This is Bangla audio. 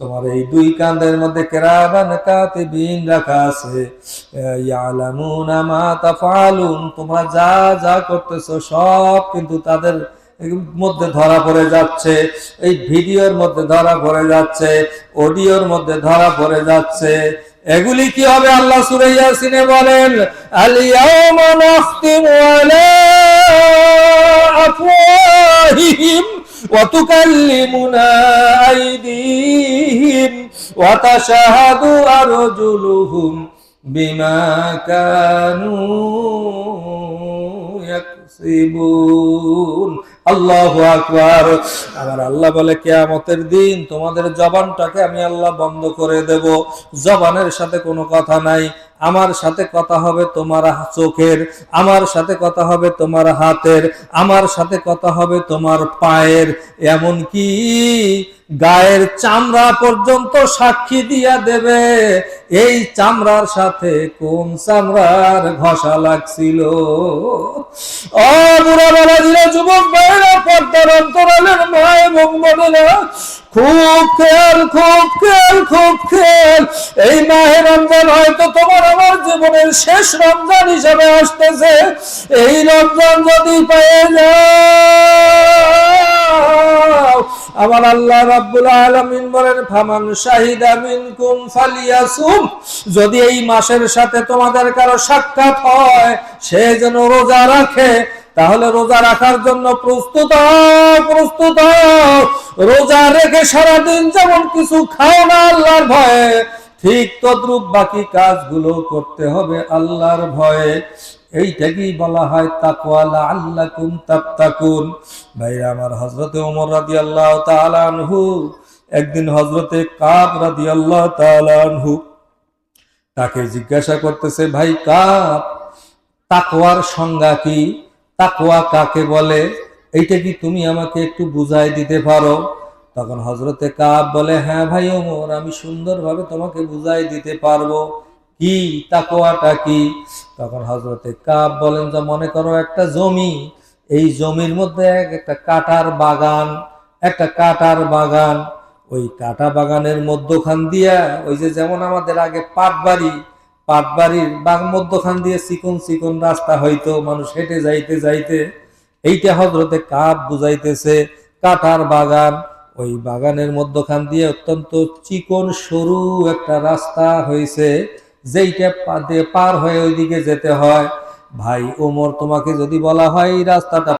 তোমার এই দুই কান্দের মধ্যে কেরাবান কাতিবিন রাখা আছে। তোমরা যা যা করতেছো সব কিন্তু তাদের মধ্যে ধরা পড়ে যাচ্ছে। এই ভিডিওর মধ্যে ধরা পড়ে যাচ্ছে, অডিওর মধ্যে ধরা পড়ে যাচ্ছে। এগুলি কি হবে আল্লাহ সূরা ইয়াসিনে বলেন আল ইয়াউমা নাখতিমু আলা আফওয়াহিহিম। আইদিহিম ওয়া তাশহাদু আরজুলুহুম বিমা কানু ইয়াকসিবুন। আল্লাহু আকবার। আমার আল্লাহ বলে, কিয়ামতের দিন তোমাদের জবানটাকে আমি আল্লাহ বন্ধ করে দেব। জবানের সাথে কোনো কথা নাই। আমার সাথে কথা হবে তোমার চোখের, আমার সাথে কথা হবে তোমার হাতের, আমার সাথে কথা হবে তোমার পায়ের। এমন কি গায়ের চামড়া পর্যন্ত সাক্ষী দিয়া দেবে, এই চামড়ার সাথে কোন চামড়ার ঘষা লাগছিল? যুবক ভাইরা, পর্দার অন্তরালের মা এবং খুব খেয়াল খুব খেয়াল খুব খেয়াল এই মাহে রমজান হয়তো তোমার আমার জীবনের শেষ রমজান হিসাবে আসতেছে। এই রমজান যদি পেয়ে যাও, আমার আল্লাহ রাব্বুল আলামিন বলেন, ফামান শাহিদা মিনকুম ফালিয়াসুম। যদি এই মাসের সাথে তোমাদের কারও সাক্ষাৎ হয়, সে যেন রোজা রাখে তাহলে রোজা রাখার জন্য প্রস্তুত প্রস্তুত রোজা রেখে সারাদিন যেমন কিছু খাও না আল্লাহর ভয়ে, ঠিক তদ্রুপ বাকি কাজগুলো করতে হবে আল্লাহর ভয়ে। এইটাকেই বলা হয় তাকওয়ালা আল্লাহ কুম তাত্তাকুন। ভাই আমার হজরতে ওমর রাদি আল্লাহ তালানহু একদিন হজরতে কাব রাদি আল্লাহ তালানহু তাকে জিজ্ঞাসা করতেছে, ভাই কাব, তাকওয়ার সংজ্ঞা কি? তাকওয়া কাকে বলে? এইটা কি তুমি আমাকে একটু বুঝাই দিতে পারো? তখন হজরতে কাব বলে হ্যাঁ ভাই ওমর, আমি সুন্দরভাবে তোমাকে বুঝাই দিতে পারব। কি? তাকওয়াটা কি? তখন হজরতে কাব বলেন, যে মনে করো একটা জমি, এই জমির মধ্যে এক একটা কাটার বাগান, একটা কাটার বাগান। ওই কাটা বাগানের মধ্যখান দিয়া, ওই যে যেমন আমাদের আগে পাট বাড়ি পাট বাড়ির বাগ মধ্যখান দিয়ে চিকন চিকন রাস্তা হইতো, মানুষ হেঁটে যাইতে যাইতে। এইটা হজরতে কাপ বুঝাইতেছে কাটার বাগান। ওই বাগানের মধ্যখান দিয়ে অত্যন্ত চিকন সরু একটা রাস্তা হয়েছে যেইটা পার হয়ে ওইদিকে যেতে হয়। ভাই ওমর, তোমাকে যদি বলা হয় এই রাস্তাটা